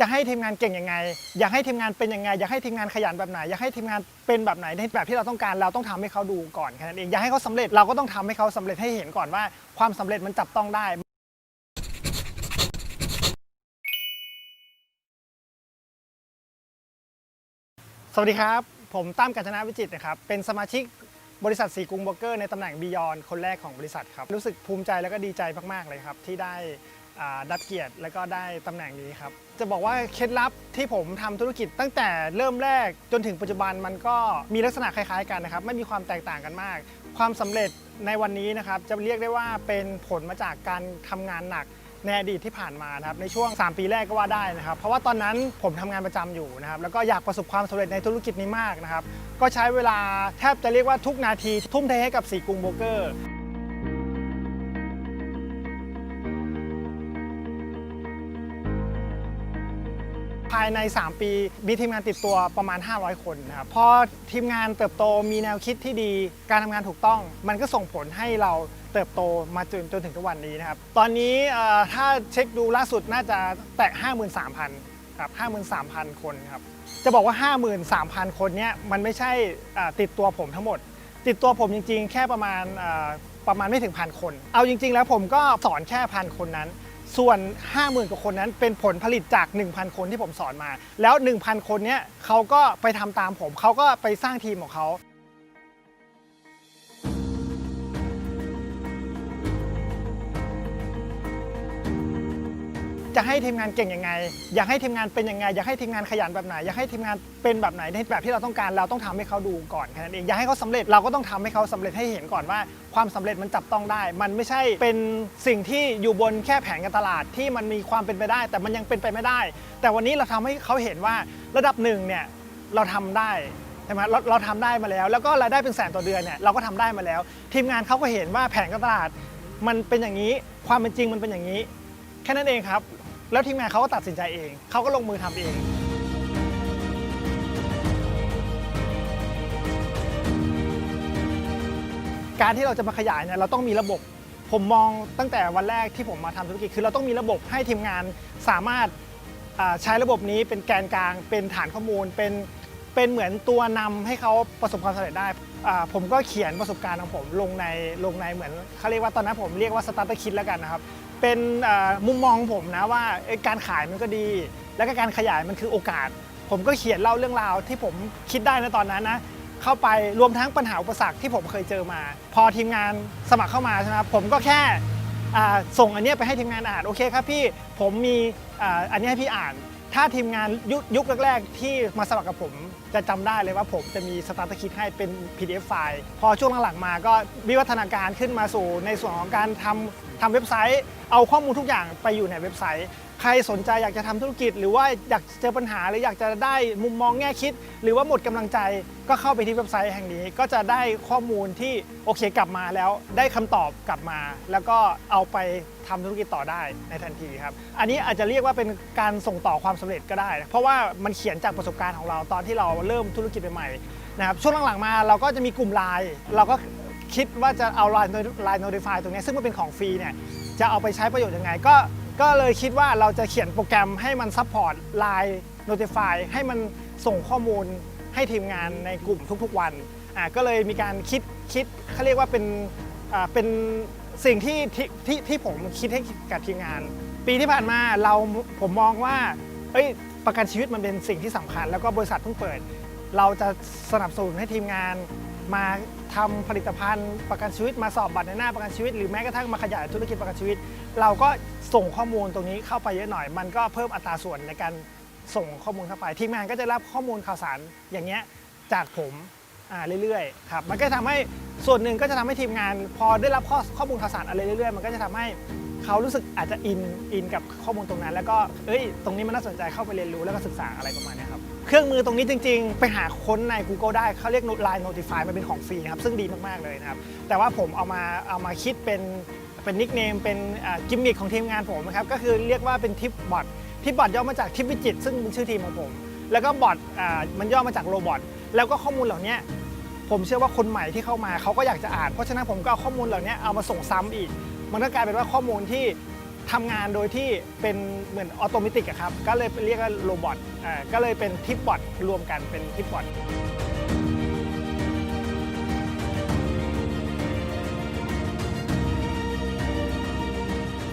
จะให้ทีมงานเก่งยังไง อยากให้ทีมงานเป็นยังไง อยากให้ทีมงานขยันแบบไหน อยากให้ทีมงานเป็นแบบไหนในแบบที่เราต้องการเราต้องทำให้เขาดูก่อนแค่นั้นเองอยากให้เขาสำเร็จเราก็ต้องทำให้เขาสำเร็จให้เห็นก่อนว่า ความสำเร็จมันจับต้องได้สวัสดีครับ ผมตั้มกัญจนาวิจิตนะครับ เป็นสมาชิกบริษัทสีกรุงโบรกเกอร์ในตำแหน่งบียอนคนแรกของบริษัทครับ รู้สึกภูมิใจแล้วก็ดีใจมาก ๆ เลยครับ ที่ได้ รับเกียรติแล้วก็ได้ตำแหน่งนี้ครับ จะบอกว่าเคล็ดลับที่ผมทำธุรกิจตั้งแต่เริ่มแรกจนถึงปัจจุบันมันก็มีลักษณะคล้ายๆกันนะครับ ไม่มีความแตกต่างกันมาก ความสำเร็จในวันนี้นะครับ จะเรียกได้ว่าเป็นผลมาจากการทำงานหนักในอดีตที่ผ่านมานะครับในช่วง 3 ปีแรกก็ว่าได้นะครับ เพราะว่าตอนนั้นผมทำงานประจำอยู่นะครับ แล้วก็อยากประสบความสำเร็จในธุรกิจนี้มากนะครับ ก็ใช้เวลาแทบจะเรียกว่าทุกนาทีทุ่มเทให้กับสีกรุงโบรกเกอร์ายใน 3 ปีมีทีมงานติดตัวประมาณ 500 คนนะครับพอทีมงานเติบโตมีแนวคิดที่ดี การทำงานถูกต้อง มันก็ส่งผลให้เราเติบโตมาจนจนถึงทุกวันนี้นะครับ ตอนนี้ถ้าเช็คดูล่าสุดน่าจะแตะ 53,000ครับ53,000 คนครับจะบอกว่า 53,000 คนเนี้ยมันไม่ใช่ติดตัวผมทั้งหมด ติดตัวผมจริง ๆ แค่ประมาณประมาณไม่ถึงพันคน เอาจริง ๆ แล้วผมก็สอนแค่พันคนนั้น ส่วน 50,000 กว่าคนนั้นเป็นผลผลิตจาก 1,000 คนที่ผมสอนมา แล้ว 1,000 คนเนี้ยเขาก็ไปทำตามผม เขาก็ไปสร้างทีมของเขา จะให้ทีมงานเก่งยังไง อยากให้ทีมงานเป็นยังไง อยากให้ทีมงานขยันแบบไหน อยากให้ทีมงานเป็นแบบไหนในแบบที่เราต้องการเราต้องทำให้เขาดูก่อนแค่นั้นเองอยากให้เขาสำเร็จเราก็ต้องทำให้เขาสำเร็จให้เห็นก่อนว่า ความสำเร็จมันจับต้องได้ มันไม่ใช่เป็นสิ่งที่อยู่บนแค่แผงการตลาดที่มันมีความเป็นไปได้ แต่มันยังเป็นไปไม่ได้ แต่วันนี้เราทำให้เขาเห็นว่าระดับหนึ่งเนี่ยเราทำได้ใช่ไหมเราเราทำได้มาแล้ว แล้วก็รายได้เป็นแสนต่อเดือนเนี่ยเราก็ทำได้มาแล้ว ทีมงานเขาก็เห็นว่าแผงการตลาด มันเป็นอย่างนี้ ความเป็นจริงมันเป็นอย่างนี้ แค่นั้นเองครับ แล้วทีมงานเขาก็ตัดสินใจเอง เขาก็ลงมือทำเองการที่เราจะมาขยายเนี่ยเราต้องมีระบบ ผมมองตั้งแต่วันแรกที่ผมมาทำธุรกิจคือเราต้องมีระบบให้ทีมงานสามารถาใช้ระบบนี้เป็นแกนกลาง เป็นฐานข้อมูล เป็นเป็นเหมือนตัวนำให้เขาประสบความสำเร็จได้ ผมก็เขียนประสบการณ์ของผมลงในลงในเหมือนเขาเรียกว่าตอนนั้นผมเรียกว่าสตาร์ทคิดแล้วกันนะครับ เป็นมุมมองของผมนะว่าการขายมันก็ดี แล้วก็การขยายมันคือโอกาส ผมก็เขียนเล่าเรื่องราวที่ผมคิดได้ในตอนนั้นนะเข้าไปรวมทั้งปัญหาอุปสรรคที่ผมเคยเจอมา พอทีมงานสมัครเข้ามาใช่ไหมผมก็แค่ส่งอันนี้ไปให้ทีมงานอ่านโอเคครับพี่ผมมีอันนี้ให้พี่อ่าน ถ้าทีมงานยุคยุคแรกๆ ที่มาสมัครกับผม จะจำได้เลยว่าผมจะมีสตาร์ทคิดให้เป็น PDF ไฟล์ พอช่วงหลังๆมาก็วิวัฒนาการขึ้นมาสู่ในส่วนของการทำทำเว็บไซต์ เอาข้อมูลทุกอย่างไปอยู่ในเว็บไซต์ ใครสนใจอยากจะทำธุรกิจ หรือว่าอยากเจอปัญหาหรืออยากจะได้มุมมองแง่คิด หรือว่าหมดกำลังใจก็เข้าไปที่เว็บไซต์แห่งนี้ ก็จะได้ข้อมูลที่โอเคกลับมาแล้ว ได้คำตอบกลับมา แล้วก็เอาไปทำธุรกิจต่อได้ในทันทีครับ อันนี้อาจจะเรียกว่าเป็นการส่งต่อความสำเร็จก็ได้ เพราะว่ามันเขียนจากประสบการณ์ของเราตอนที่เราเริ่มธุรกิจใหม่ๆนะครับช่วงหลังๆมาเราก็จะมีกลุ่มไลน์เราก็คิดว่าจะเอาไลน์ไลน์ notify ตรงนี้ซึ่งมันเป็นของฟรีเนี่ยจะเอาไปใช้ประโยชน์ยังไงก็ ก็เลยคิดว่าเราจะเขียนโปรแกรมให้มันซัพพอร์ต Line Notify ให้มันส่งข้อมูลให้ทีมงานในกลุ่มทุกๆวันอ่าก็เลยมีการคิดคิดเขาเรียกว่าเป็นอ่าเป็นสิ่งที่ที่ที่ที่ผมคิดให้กับทีมงาน ปีที่ผ่านมาเราผมมองว่าเอ้ยประกันชีวิตมันเป็นสิ่งที่สำคัญ แล้วก็บริษัทเพิ่งเปิด เราจะสนับสนุนให้ทีมงาน มาทำผลิตภัณฑ์ประกันชีวิตมาสอบบัตรในหน้าประกันชีวิต หรือแม้กระทั่งมาขยายธุรกิจประกันชีวิต เราก็ส่งข้อมูลตรงนี้เข้าไปเยอะหน่อย มันก็เพิ่มอัตราส่วนในการส่งข้อมูลเข้าไปทีมงานก็จะรับข้อมูลข่าวสารอย่างเงี้ยจากผมอ่าเรื่อยๆครับมันก็ทำให้ส่วนหนึ่งก็จะทำให้ทีมงาน พอได้รับข้อข้อมูลข่าวสารอะไรเรื่อยๆ มันก็จะทำให้ เขารู้สึกอาจจะอินอินกับข้อมูลตรงนั้น แล้วก็เอ้ยตรงนี้มันน่าสนใจเข้าไปเรียนรู้แล้วก็ศึกษาอะไรประมาณนี้ครับเครื่องมือตรงนี้จริง ๆ ไปหาค้นใน Google ได้เขาเรียก Line Notify มันเป็นของฟรีนะครับซึ่งดีมากๆเลยนะครับแต่ว่าผมเอามาเอามาคิดเป็นเป็นนิกเนมเป็นกิมมิคของทีมงานผมนะครับก็คือเรียกว่าเป็นทิปบอททิปบอทย่อมาจากทิปวิจิตซึ่งเป็นชื่อทีมของผม แล้วก็บอทมันย่อมาจากโรบอทแล้วก็ข้อมูลเหล่านี้ผมเชื่อว่าคนใหม่ที่เข้ามาเขาก็อยากจะอ่าน เพราะฉะนั้นผมก็เอาข้อมูลเหล่านี้เอามาส่งซ้ำอีก มันก็กลายเป็นว่าข้อมูลที่ทำงานโดยที่เป็นเหมือนออโตเมติกครับ ก็เลยเรียกว่าโรบอทก็เลยเป็นทิปบอทรวมกันเป็นทิปบอท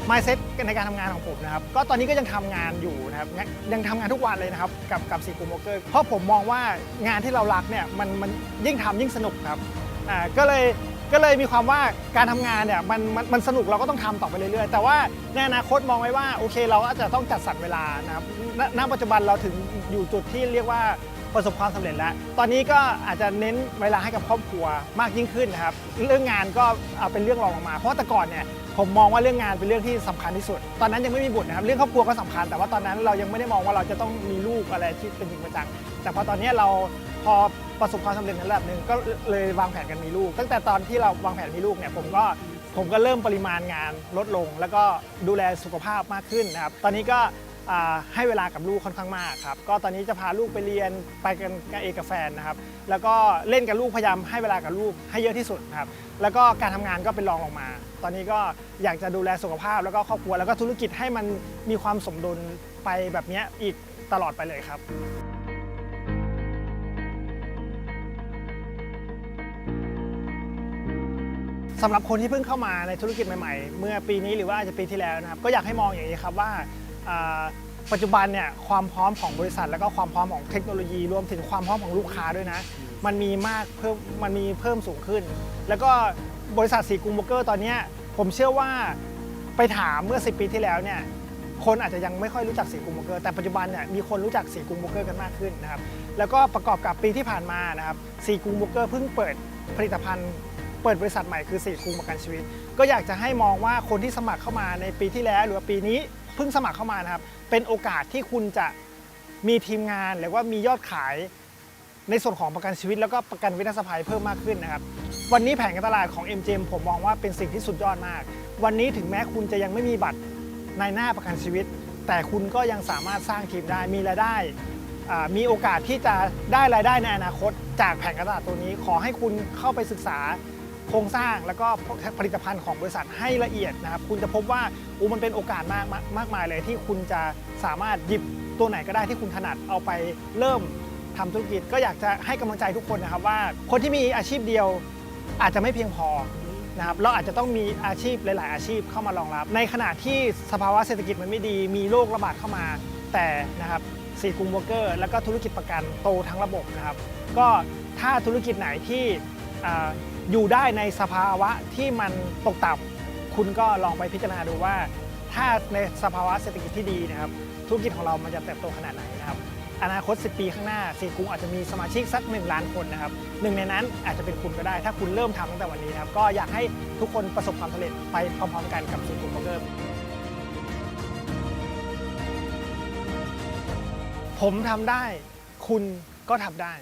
mindset ในการทำงานของผมนะครับ ก็ตอนนี้ก็ยังทำงานอยู่นะครับ ยังยังทำงานทุกวันเลยนะครับ กับกับซีกูโมเกอร์ เพราะผมมองว่างานที่เรารักเนี่ยมันมันยิ่งทำยิ่งสนุกครับ อ่า ก็เลย ก็เลยมีความว่าการทำงานเนี่ยมันมันมันสนุกเราก็ต้องทำต่อไปเรื่อยๆ แต่ว่าในอนาคตมองไว้ว่าโอเค เราอาจจะต้องจัดสรรเวลานะครับณปัจจุบันเราถึงอยู่จุดที่เรียกว่าประสบความสำเร็จแล้ว ตอนนี้ก็อาจจะเน้นเวลาให้กับครอบครัวมากยิ่งขึ้นนะครับ เรื่องงานก็เอาเป็นเรื่องรองลงมา เพราะแต่ก่อนเนี่ยผมมองว่าเรื่องงานเป็นเรื่องที่สำคัญที่สุด ตอนนั้นยังไม่มีบุตรนะครับ เรื่องครอบครัวก็สำคัญ แต่ว่าตอนนั้นเรายังไม่ได้มองว่าเราจะต้องมีลูกอะไรที่เป็นจริงป็นจัง แต่พอตอนนี้เราพอ ประสบความสำเร็จในระดับหนึ่งก็เลยวางแผนกันมีลูก ตั้งแต่ตอนที่เราวางแผนมีลูกเนี่ยผมก็ผมก็เริ่มปริมาณงานลดลง แล้วก็ดูแลสุขภาพมากขึ้นนะครับตอนนี้ก็ให้เวลากับลูกค่อนข้างมากครับก็ตอนนี้จะพาลูกไปเรียนไปกันกับเอกกับแฟนนะครับ แล้วก็เล่นกับลูกพยายามให้เวลากับลูกให้เยอะที่สุดนะครับแล้วก็การทำงานก็เป็นรองลงมา ตอนนี้ก็อยากจะดูแลสุขภาพ แล้วก็ครอบครัวแล้วก็ธุรกิจให้มันมีความสมดุลไปแบบนี้อีกตลอดไปเลยครับ สำหรับคนที่เพิ่งเข้ามาในธุรกิจใหม่ๆ เมื่อปีนี้หรือว่าอาจจะปีที่แล้วนะครับ ก็อยากให้มองอย่างนี้ครับว่าปัจจุบันเนี่ยความพร้อมของบริษัท แล้วก็ความพร้อมของเทคโนโลยีรวมถึงความพร้อมของลูกค้าด้วยนะ มันมีมากเพิ่มมันมีเพิ่มสูงขึ้น แล้วก็บริษัทสีกรุงโบกเกอร์ตอนนี้ผมเชื่อว่าไปถามเมื่อ 10 ปีที่แล้วเนี่ยคนอาจจะยังไม่ค่อยรู้จักสีกรุงโบกเกอร์แต่ปัจจุบันเนี่ยมีคนรู้จักสีกรุงโบกเกอร์กันมากขึ้นนะครับแล้วก็ประกอบกับปีที่ผ่านมานะครับสีกรุงโบกเกอร์เพิ่งเปิดผลิตภัณฑ์ เปิดบริษัทใหม่คือสีกรุงประกันชีวิต ก็อยากจะให้มองว่าคนที่สมัครเข้ามาในปีที่แล้ว หรือปีนี้เพิ่งสมัครเข้ามานะครับเป็นโอกาสที่คุณจะมีทีมงานหรือว่ามียอดขายในส่วนของประกันชีวิต แล้วก็ประกันวินาศภัยเพิ่มมากขึ้นนะครับ วันนี้แผนการตลาดของ MGM ผมมองว่าเป็นสิ่งที่สุดยอดมาก วันนี้ถึงแม้คุณจะยังไม่มีบัตรในหน้าประกันชีวิต แต่คุณก็ยังสามารถสร้างทีมได้มีรายได้อ่ามีโอกาสที่จะได้รายได้ในอนาคต จากแผนการตลาดตัวนี้ ขอให้คุณเข้าไปศึกษา โครงสร้างแล้วก็ผลิตภัณฑ์ของบริษัทให้ละเอียดนะครับ คุณจะพบว่าอูมันเป็นโอกาสมากมากมากมายเลยที่คุณจะสามารถหยิบตัวไหนก็ได้ที่คุณถนัดเอาไปเริ่มทำธุรกิจ ก็อยากจะให้กำลังใจทุกคนนะครับว่า คนที่มีอาชีพเดียวอาจจะไม่เพียงพอนะครับเราอาจจะต้องมีอาชีพหลาย ๆ อาชีพเข้ามารองรับ ในขณะที่สภาวะเศรษฐกิจมันไม่ดี มีโรคระบาดเข้ามา แต่นะครับสีกรุงโบรกเกอร์ แล้วก็ธุรกิจประกันโตทั้งระบบนะครับ ก็ถ้าธุรกิจไหนที่ อยู่ได้ในสภาวะที่มันตกต่ำคุณก็ลองไปพิจารณาดูว่า ถ้าในสภาวะเศรษฐกิจที่ดีนะครับ ธุรกิจของเรามันจะเติบโตขนาดไหนนะครับ อนาคต 10 ปีข้างหน้าสีกรุงอาจจะมีสมาชิกสัก 1 ล้านคนนะครับหนึ่งในนั้นอาจจะเป็นคุณก็ได้ ถ้าคุณเริ่มทำตั้งแต่วันนี้นะครับ ก็อยากให้ทุกคนประสบความสำเร็จไปพร้อมๆกันกับสีกรุงโบรเกอร์ผมทำได้ คุณก็ทำได้